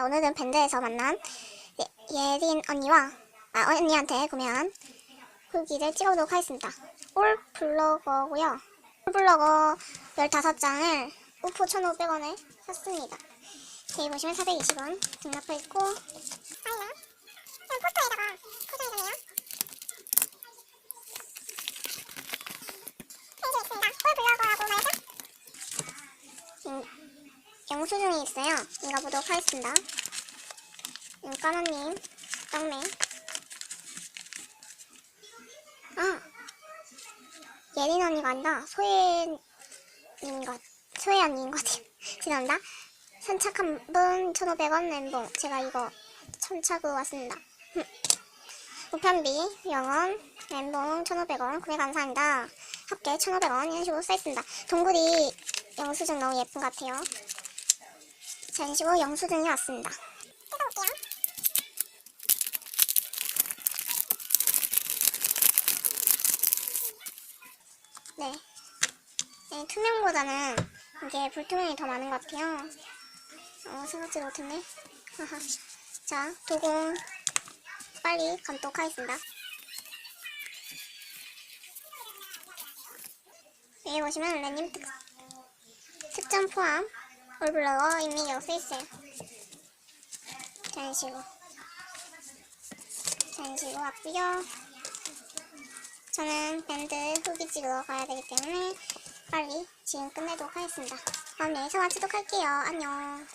자, 오늘은 밴드에서 만난 예, 예린 언니와 아, 언니한테 구매한 후기를 찍어보도록 하겠습니다. 올 블로거고요. 올 블로거 15장을 우포 1,500원에 샀습니다. 여기 보시면 420원 등록해 있고 아니네. 포토에다가 포토에다가요. 페이지에 있습니다. 올 블로거라고 말해서 음, 영수증이 있어요. 읽어보도록 하겠습니다. 음, 까나님, 떡맨. 아, 예린 언니가 아니라 소혜님 것, 소혜 언니인 것 같아요. 죄송합니다. 선착 한 분 1,500원 멘봉. 제가 이거 선착으로 왔습니다. 흠. 우편비, 영원, 멘봉 1,500원. 구매 감사합니다. 합계 1,500원 이런 식으로 써있습니다. 동굴이 영수증 너무 예쁜 것 같아요. 식으로 영수증이 왔습니다. 뜯어볼게요. 네. 네, 투명보다는 이게 불투명이 더 많은 것 같아요. 어, 생각지도 못했네. 하하. 자, 도공 빨리 감독 하겠습니다. 여기 보시면 랜님 특, 특전 포함 인미경 쓰있어요. 이런 식으로. 이런 식으로 왔고요. 저는 밴드 후기 찍으러 가야 되기 때문에 빨리 지금 끝내도록 하겠습니다. 다음 영상에서 마치도록 할게요. 안녕.